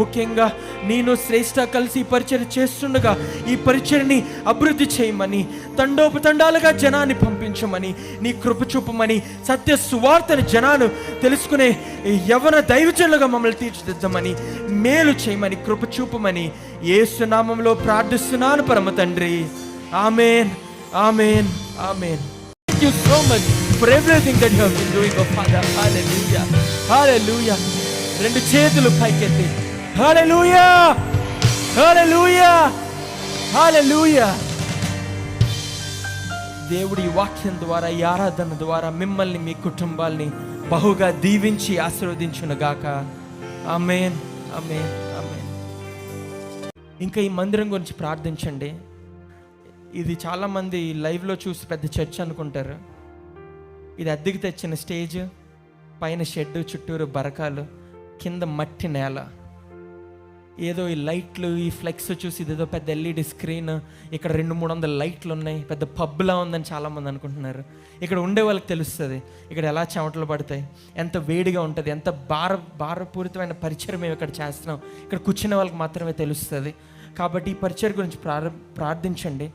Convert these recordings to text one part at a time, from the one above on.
ముఖ్యంగా నేను శ్రేష్ఠ కలిసి పరిచయం చేస్తుండగా ఈ పరిచయని అభివృద్ధి చేయమని తండోపతండాలుగా జనాన్ని పంపించమని నీ కృప చూపమని సత్య సువార్తని జనాలు తెలుసుకునే యవన దైవజనులుగా మమ్మల్ని తీర్చిదిద్దమని మేలు చేయమని కృప చూపమని ఏసునామంలో ప్రార్థిస్తున్నాను పరమ తండ్రి amen amen amen Thank you so much for everything that you have been doing, oh Father. Hallelujah. Hallelujah. రెండు చేతులు పైకెత్తి Hallelujah. Hallelujah. Hallelujah. దేవుడి వాక్యం ద్వారా ఈ ఆరాధన ద్వారా మిమ్మల్ని మీ కుటుంబాల్ని బహుగా దీవించి ఆశీర్వదించునుగాక. ఆమెన్ ఆమెన్ ఆమెన్ ఇంకా ఈ మందిరం గురించి ప్రార్థించండి. ఇది చాలామంది లైవ్లో చూసి పెద్ద చర్చ్ అనుకుంటారు. ఇది అద్దెకి తెచ్చిన స్టేజ్ పైన షెడ్ చుట్టూరు బరకాలు కింద మట్టి నేల. ఏదో ఈ లైట్లు ఈ ఫ్లెక్స్ చూసి ఇదేదో పెద్ద ఎల్ఈడి స్క్రీన్ ఇక్కడ రెండు మూడు వందల లైట్లు ఉన్నాయి పెద్ద పబ్లా ఉందని చాలామంది అనుకుంటున్నారు. ఇక్కడ ఉండే వాళ్ళకి తెలుస్తుంది ఇక్కడ ఎలా చెమటలు పడతాయి ఎంత వేడిగా ఉంటుంది ఎంత భార భారపూరితమైన పరిచయం మేము ఇక్కడ చేస్తున్నాం. ఇక్కడ కూర్చున్న వాళ్ళకి మాత్రమే తెలుస్తుంది. కాబట్టి ఈ పరిచయం గురించి ప్రార ప్రార్థించండి.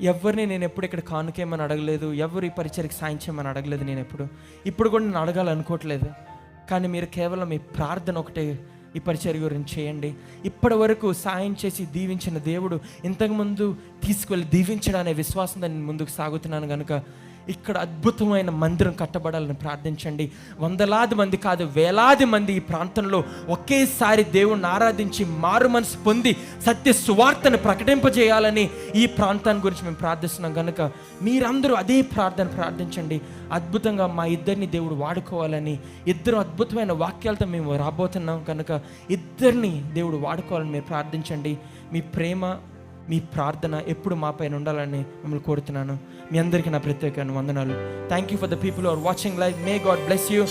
ఎవరిని నేను ఎప్పుడు ఇక్కడ కానుకేమని అడగలేదు ఎవరు ఈ పరిచయకి సాయం చేయమని అడగలేదు నేను ఎప్పుడు. ఇప్పుడు కూడా నేను అడగాలనుకోవట్లేదు. కానీ మీరు కేవలం మీ ప్రార్థన ఒకటే ఈ పరిచయ గురించి చేయండి. ఇప్పటి వరకు సాయం చేసి దీవించిన దేవుడు ఇంతకుముందు తీసుకువెళ్ళి దీవించడనే విశ్వాసంతో నేను ముందుకు సాగుతున్నాను కనుక ఇక్కడ అద్భుతమైన మందిరం కట్టబడాలని ప్రార్థించండి. వందలాది మంది కాదు వేలాది మంది ఈ ప్రాంతంలో ఒకేసారి దేవుణ్ణి ఆరాధించి మారు మనసు పొంది సత్య సువార్తను ప్రకటింపజేయాలని ఈ ప్రాంతాన్ని గురించి మేము ప్రార్థిస్తున్నాం. కనుక మీరందరూ అదే ప్రార్థన ప్రార్థించండి. అద్భుతంగా మా ఇద్దరిని దేవుడు వాడుకోవాలని ఇద్దరు అద్భుతమైన వాక్యాలతో మేము రాబోతున్నాం. కనుక ఇద్దరిని దేవుడు వాడుకోవాలని మీరు ప్రార్థించండి. మీ ప్రేమ మీ ప్రార్థన ఎప్పుడు మా పైన ఉండాలని మిమ్మల్ని కోరుతున్నాను. మీ అందరికీ నా ప్రత్యేక వందనాలు. Thank you for the people are watching live may God bless you